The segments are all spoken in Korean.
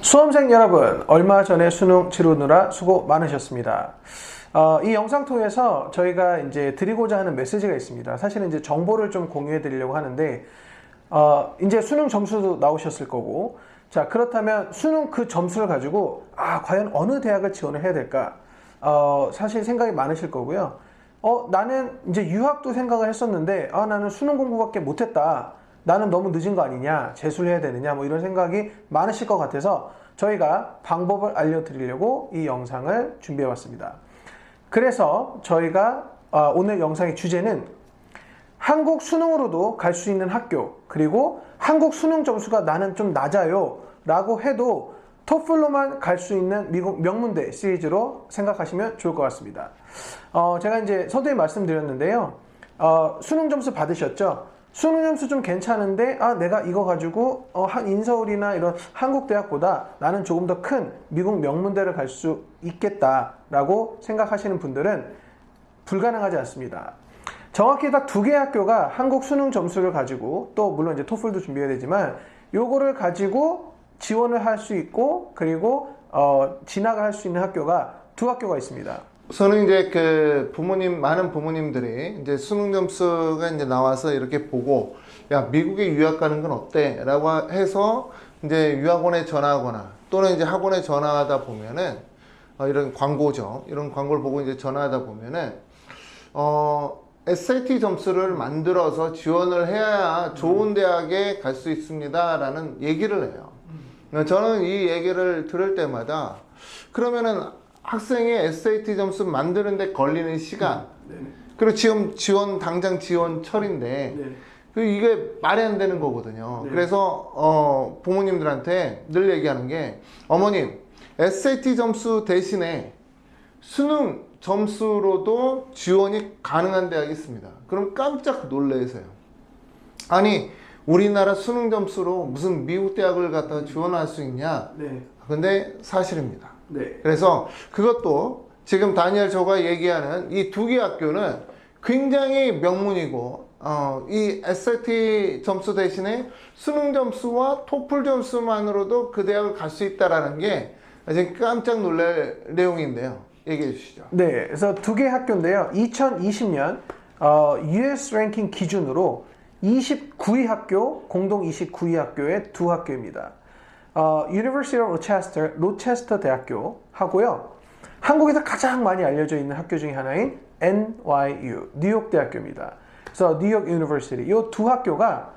수험생 여러분, 얼마 전에 수능 치르느라 수고 많으셨습니다. 어, 이 영상 통해서 저희가 이제 드리고자 하는 메시지가 있습니다. 사실은 이제 정보를 좀 공유해 드리려고 하는데, 어, 이제 수능 점수도 나오셨을 거고, 자, 그렇다면 수능 그 점수를 가지고, 아, 과연 어느 대학을 지원을 해야 될까? 어, 사실 생각이 많으실 거고요. 어, 나는 이제 유학도 생각을 했었는데, 아, 나는 수능 공부밖에 못했다. 나는 너무 늦은 거 아니냐, 재수를 해야 되느냐, 뭐 이런 생각이 많으실 것 같아서 저희가 방법을 알려드리려고 이 영상을 준비해 왔습니다. 그래서 저희가 어, 오늘 영상의 주제는 한국 수능으로도 갈 수 있는 학교, 그리고 한국 수능 점수가 나는 좀 낮아요 라고 해도 토플로만 갈 수 있는 미국 명문대 시리즈로 생각하시면 좋을 것 같습니다. 어, 제가 이제 서두에 말씀드렸는데요. 어, 수능 점수 받으셨죠? 수능 점수 좀 괜찮은데, 아, 내가 이거 가지고, 어, 한 인서울이나 이런 한국 대학보다 나는 조금 더 큰 미국 명문대를 갈 수 있겠다라고 생각하시는 분들은 불가능하지 않습니다. 정확히 딱 두 개의 학교가 한국 수능 점수를 가지고 또 물론 이제 토플도 준비해야 되지만 요거를 가지고 지원을 할 수 있고 그리고 어, 진학을 할 수 있는 학교가 두 학교가 있습니다. 저는 이제 그 부모님 많은 부모님들이 이제 수능 점수가 이제 나와서 이렇게 보고 야 미국에 유학 가는 건 어때?라고 해서 이제 유학원에 전화하거나 또는 이제 학원에 전화하다 보면은 어, 이런 광고죠 이런 광고를 보고 이제 전화하다 보면은 어 SAT 점수를 만들어서 지원을 해야 좋은 대학에 갈 수 있습니다 라는 얘기를 해요. 저는 이 얘기를 들을 때마다 그러면은 학생의 SAT 점수 만드는데 걸리는 시간 그리고 지금 지원 당장 지원 철인데 그 이게 말이 안 되는 거거든요. 네. 그래서 어 부모님들한테 늘 얘기하는 게 어머님 SAT 점수 대신에 수능 점수로도 지원이 가능한 대학이 있습니다. 그럼 깜짝 놀라세요. 아니 우리나라 수능 점수로 무슨 미국 대학을 갖다 지원할 수 있냐? 네, 근데 사실입니다. 네, 그래서 그것도 지금 다니엘 조가 얘기하는 이 두 개 학교는 굉장히 명문이고 어, 이 SAT 점수 대신에 수능 점수와 토플 점수만으로도 그 대학을 갈 수 있다라는 게 지금 깜짝 놀랄 내용인데요. 얘기해 주시죠. 네. 그래서 두 개의 학교인데요. 2020년 어, US 랭킹 기준으로 29위 학교, 공동 29위 학교의 두 학교입니다. 어, University of Rochester, 로체스터 대학교 하고요. 한국에서 가장 많이 알려져 있는 학교 중에 하나인 NYU, 뉴욕 대학교입니다. 그래서 뉴욕 유니버시티 이 두 학교가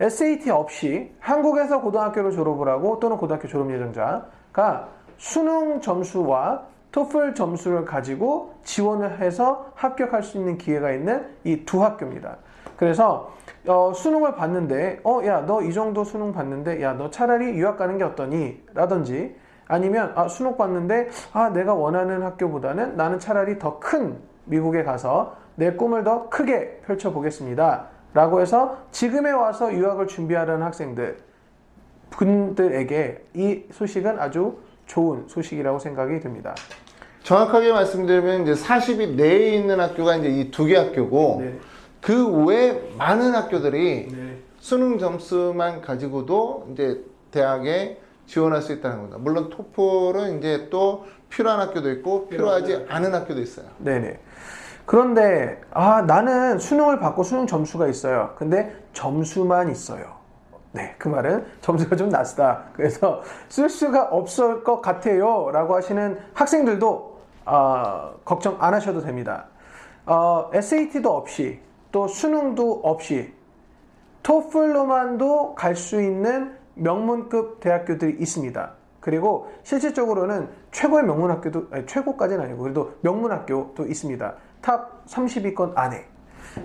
SAT 없이 한국에서 고등학교를 졸업을 하고 또는 고등학교 졸업 예정자가 수능 점수와 토플 점수를 가지고 지원을 해서 합격할 수 있는 기회가 있는 이 두 학교입니다. 그래서 어, 수능을 봤는데 어 야 너 이 정도 수능 봤는데 야 너 차라리 유학 가는 게 어떠니? 라든지 아니면 아 수능 봤는데 아 내가 원하는 학교보다는 나는 차라리 더 큰 미국에 가서 내 꿈을 더 크게 펼쳐 보겠습니다. 라고 해서 지금에 와서 유학을 준비하려는 학생들 분들에게 이 소식은 아주 좋은 소식이라고 생각이 듭니다. 정확하게 말씀드리면 이제 40위 내에 있는 학교가 이제 이 두 개 학교고 네. 그 외 많은 학교들이 네. 수능 점수만 가지고도 이제 대학에 지원할 수 있다는 겁니다. 물론 토플은 이제 또 필요한 학교도 있고 필요하지 않은 학교도 있어요. 네네. 그런데 아 나는 수능을 받고 수능 점수가 있어요. 근데 점수만 있어요. 네, 그 말은 점수가 좀 낮다. 그래서 쓸 수가 없을 것 같아요.라고 하시는 학생들도 아, 걱정 안 하셔도 됩니다. 어, SAT도 없이 또 수능도 없이 토플로만도 갈 수 있는 명문급 대학교들이 있습니다. 그리고 실질적으로는 최고의 명문 학교도 아니, 최고까지는 아니고 그래도 명문 학교도 있습니다. 탑 30위권 안에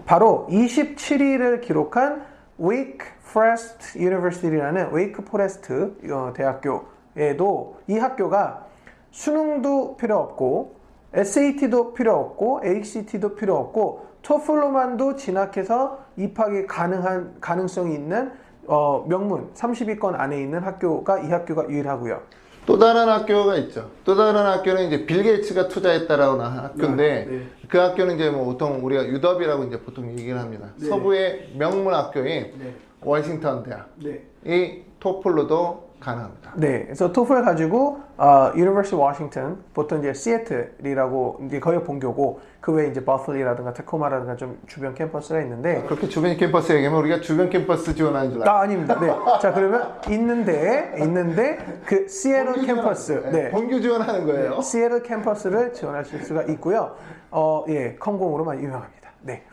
바로 27위를 기록한 Wake Forest University라는 웨이크 포레스트 어, 대학교에도 이 학교가 수능도 필요 없고 SAT도 필요 없고 ACT도 필요 없고 토플로만도 진학해서 입학이 가능한 가능성이 있는 어, 명문 30위권 안에 있는 학교가 이 학교가 유일하고요. 또 다른 학교가 있죠. 또 다른 학교는 이제 빌 게이츠가 투자했다라고 나 학교인데 네. 그 학교는 이제 뭐 보통 우리가 유더비라고 이제 보통 얘기를 합니다. 네. 서부의 명문 학교인 네. 워싱턴 대학. 네. 이 토플로도 가능합니다. 네, 그래서 토플 가지고 어, University of Washington 보통 이제 시애틀이라고 이제 거의 본교고 그 외에 이제 버슬리라든가 테코마라든가 좀 주변 캠퍼스가 있는데 그렇게 주변 캠퍼스 얘기하면 우리가 주변 캠퍼스 지원하는 줄 알아요. 아 아닙니다. 네, 자 그러면 있는데 있는데 그 시애틀 캠퍼스, 네, 본교 지원하는 거예요. 시애틀 캠퍼스를 지원하실 수가 있고요. 어, 예, 컴공으로 많이 유명합니다. 네.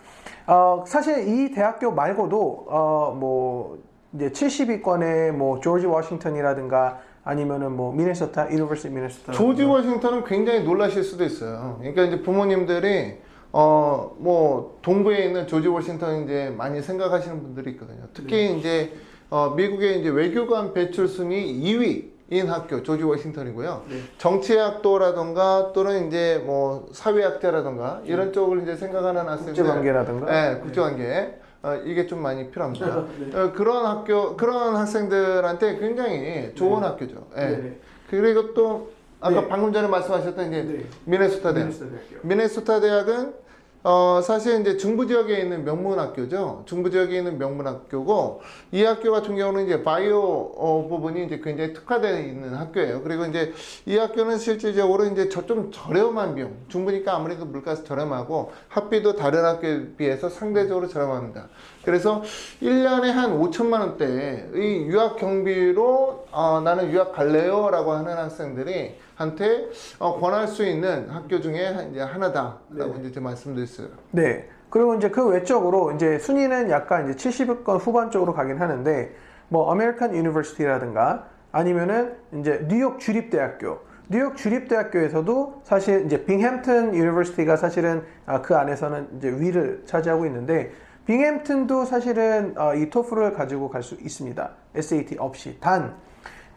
어, 사실 이 대학교 말고도 어, 뭐 이제 70위권의 뭐 조지 워싱턴이라든가 아니면은 뭐 미네소타, 유니버시티 미네소타. 조지 워싱턴은 굉장히 놀라실 수도 있어요. 그러니까 이제 부모님들이 어 뭐 동부에 있는 조지 워싱턴 이제 많이 생각하시는 분들이 있거든요. 특히 이제 어 미국의 이제 외교관 배출 순위 2위 인 학교 조지 워싱턴이고요. 정치학도라던가 또는 이제 뭐 사회학자라던가 이런 쪽을 이제 생각하는 학생들 국제관계라든가. 네, 국제관계. 어, 이게 좀 많이 필요합니다. 어, 그런 학교, 그런 학생들한테 굉장히 좋은 학교죠. 예. 네. 그리고 또 아까 네. 방금 전에 말씀하셨던 이제 네. 미네소타 대학. 미네소타 대학은 어, 사실 이제 중부 지역에 있는 명문 학교죠. 중부 지역에 있는 명문 학교고 이 학교 같은 경우는 이제 바이오 어, 부분이 이제 굉장히 특화되어 있는 학교예요. 그리고 이제 이 학교는 실질적으로 이제 저 좀 저렴한 비용. 중부니까 아무래도 물가가 저렴하고 학비도 다른 학교에 비해서 상대적으로 저렴합니다. 그래서 1년에 한 5천만 원대의 유학 경비로 어, 나는 유학 갈래요라고 하는 학생들이 한테 어, 권할 수 있는 학교 중에 한- 이제 하나다라고 이제 말씀드렸어요. 네. 그리고 이제 그 외적으로 이제 순위는 약간 이제 70위권 후반 쪽으로 가긴 하는데 뭐 아메리칸 유니버시티라든가 아니면은 이제 뉴욕 주립대학교 뉴욕 주립대학교에서도 사실 이제 빙햄튼 유니버시티가 사실은 아, 그 안에서는 이제 위를 차지하고 있는데 빙햄튼도 사실은 어, 이 토플을 가지고 갈 수 있습니다. SAT 없이 단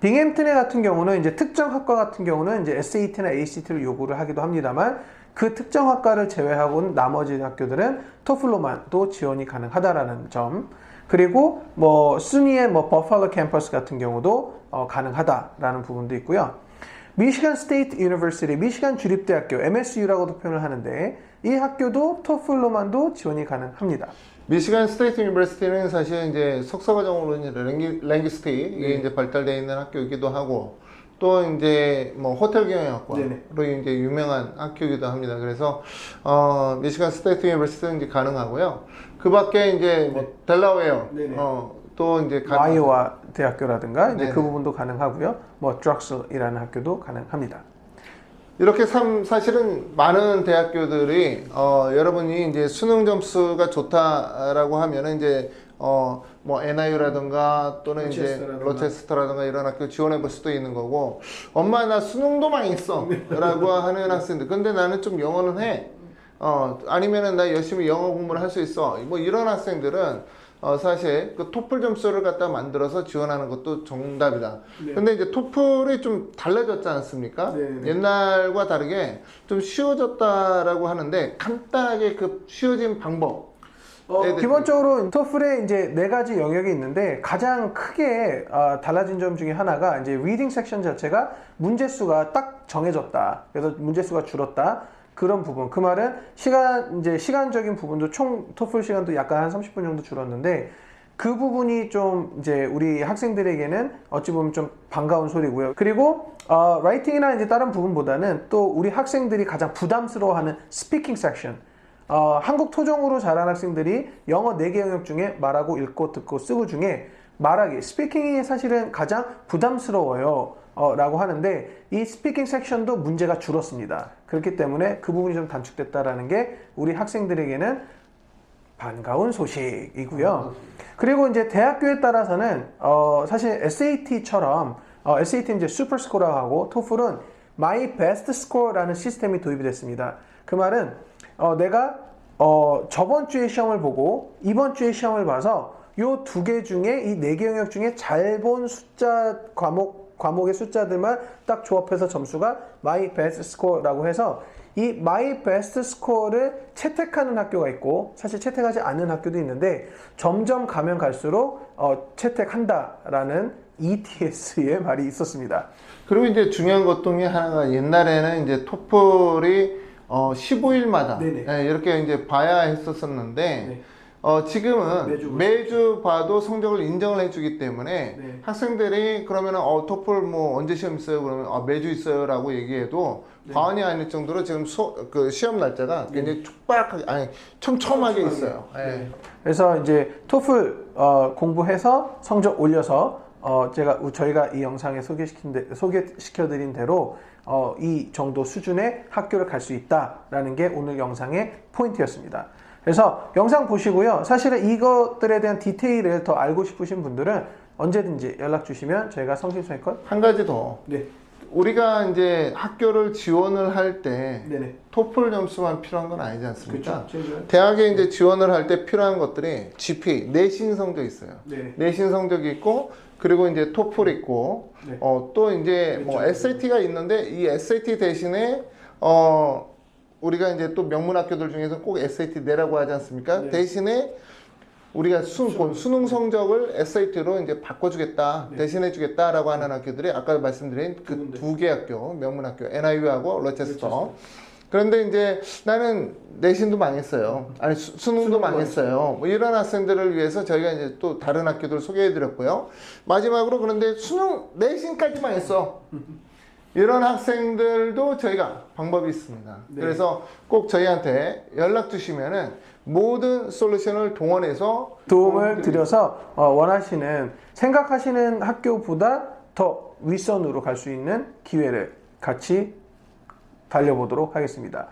빙햄튼의 같은 경우는 이제 특정 학과 같은 경우는 이제 SAT나 ACT를 요구를 하기도 합니다만 그 특정 학과를 제외하고는 나머지 학교들은 토플로만 또 지원이 가능하다라는 점. 그리고 뭐 순위의 뭐 버팔로 캠퍼스 같은 경우도 어, 가능하다라는 부분도 있고요. 미시간 스테이트 유니버시티, 미시간 주립대학교 MSU라고도 표현을 하는데 이 학교도 토플로만도 지원이 가능합니다. 미시간 스테이트 유니버시티는 사실 이제 석사과정으로 이제 랭기, 랭기스티 이게 이제 발달되어 있는 학교이기도 하고 또 이제 뭐 호텔 경영학과로 네네. 이제 유명한 학교이기도 합니다. 그래서 어 미시간 스테이트 유니버시티는 이제 가능하고요. 그 밖에 이제 뭐 델라웨어 네네. 어또 이제 가능- 와이오와 대학교라든가 이제 네네. 그 부분도 가능하고요. 뭐 드럭슬이라는 학교도 가능합니다. 이렇게 삼, 사실은 많은 대학교들이 어, 여러분이 이제 수능 점수가 좋다라고 하면은 이제 어, 뭐 NIU라든가 또는 이제 로체스터라든가. 로체스터라든가 이런 학교 지원해 볼 수도 있는 거고 엄마 나 수능도 망했어 라고 하는 학생들. 근데 나는 좀 영어는 해. 어, 아니면은 나 열심히 영어 공부를 할 수 있어. 뭐 이런 학생들은 어, 사실 그 토플 점수를 갖다 만들어서 지원하는 것도 정답이다. 네. 근데 이제 토플이 좀 달라졌지 않습니까? 네, 네. 옛날과 다르게 좀 쉬워졌다라고 하는데 간단하게 그 쉬워진 방법. 어, 네, 네. 기본적으로 토플에 이제 네 가지 영역이 있는데 가장 크게 어, 달라진 점 중에 하나가 이제 리딩 섹션 자체가 문제 수가 딱 정해졌다. 그래서 문제 수가 줄었다. 그런 부분. 그 말은 시간 이제 시간적인 부분도 총 토플 시간도 약간 한 30분 정도 줄었는데 그 부분이 좀 이제 우리 학생들에게는 어찌 보면 좀 반가운 소리고요. 그리고 어, 라이팅이나 이제 다른 부분보다는 또 우리 학생들이 가장 부담스러워하는 스피킹 섹션. 어, 한국 토종으로 자란 학생들이 영어 4개 영역 중에 말하고 읽고 듣고 쓰고 중에 말하기, 스피킹이 사실은 가장 부담스러워요. 어, 라고 하는데 이 스피킹 섹션도 문제가 줄었습니다. 그렇기 때문에 그 부분이 좀 단축됐다라는 게 우리 학생들에게는 반가운 소식이고요. 그리고 이제 대학교에 따라서는 어, 사실 SAT처럼 어, SAT 는 이제 슈퍼 스코어라고 하고 토플은 My Best Score라는 시스템이 도입이 됐습니다. 그 말은 어, 내가 어, 저번 주에 시험을 보고 이번 주에 시험을 봐서 요 두 개 중에 이 네 개 영역 중에 잘 본 숫자 과목 과목의 숫자들만 딱 조합해서 점수가 My Best Score라고 해서 이 My Best Score를 채택하는 학교가 있고 사실 채택하지 않는 학교도 있는데 점점 가면 갈수록 어, 채택한다라는 ETS의 말이 있었습니다. 그리고 이제 중요한 것 중에 하나가 옛날에는 이제 토플이 어, 15일마다 네네. 이렇게 이제 봐야 했었었는데 네. 어, 지금은 매주 매주, 봐도 성적을 인정을 해주기 때문에 네. 학생들이 그러면 어 토플 뭐 언제 시험 있어요? 그러면 아, 매주 있어요 라고 얘기해도 네. 과언이 아닐 정도로 지금 수, 그 시험 날짜가 굉장히 촉박하게 아니 촘촘하게 있어요. 예. 네. 그래서 이제 토플 어, 공부해서 성적 올려서 어, 제가 우- 저희가 이 영상에 소개시킨 데, 소개시켜드린 대로 어, 이 정도 수준의 학교를 갈 수 있다라는 게 오늘 영상의 포인트였습니다. 그래서 영상 보시고요. 사실은 이것들에 대한 디테일을 더 알고 싶으신 분들은 언제든지 연락 주시면 저희가 성심성의껏 한 가지 더 네, 우리가 이제 학교를 지원을 할 때 네네, 토플 점수만 필요한 건 아니지 않습니까? 그렇죠. 대학에 이제 지원을 할 때 필요한 것들이 GP 내신 성적 있어요. 네, 내신 성적이 있고 그리고 이제 토플 있고 네. 어, 또 이제 뭐 그렇죠. SAT가 있는데 이 SAT 대신에 어 우리가 이제 또 명문 학교들 중에서 꼭 SAT 내라고 하지 않습니까? 네. 대신에 우리가 수, 본 수능 성적을 SAT로 이제 바꿔주겠다, 네. 대신해주겠다라고 하는 학교들이 아까 말씀드린 두 그. 두 개 학교, 명문 학교, NIU하고. 로체스터. 그런데 이제 나는 내신도 망했어요. 아니 수, 수능도 망했어요. 뭐 이런 학생들을 위해서 저희가 이제 또 다른 학교들 소개해드렸고요. 마지막으로 그런데 수능 내신까지 망했어. 이런 학생들도 저희가 방법이 있습니다. 네. 그래서 꼭 저희한테 연락 주시면은 모든 솔루션을 동원해서 도움을 드려서 어, 원하시는 생각하시는 학교보다 더 윗선으로 갈 수 있는 기회를 같이 달려보도록 하겠습니다.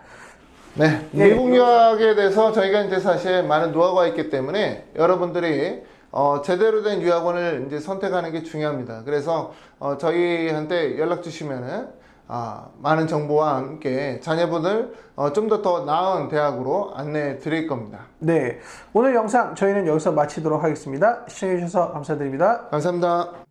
네, 네. 미국 유학에 대해서 저희가 이제 사실 많은 노하우가 있기 때문에 여러분들이 어, 제대로 된 유학원을 이제 선택하는 게 중요합니다. 그래서 어, 저희한테 연락 주시면은 아, 많은 정보와 함께 자녀분을 어, 좀더 더 나은 대학으로 안내해 드릴 겁니다. 네, 오늘 영상 저희는 여기서 마치도록 하겠습니다. 시청해 주셔서 감사드립니다. 감사합니다.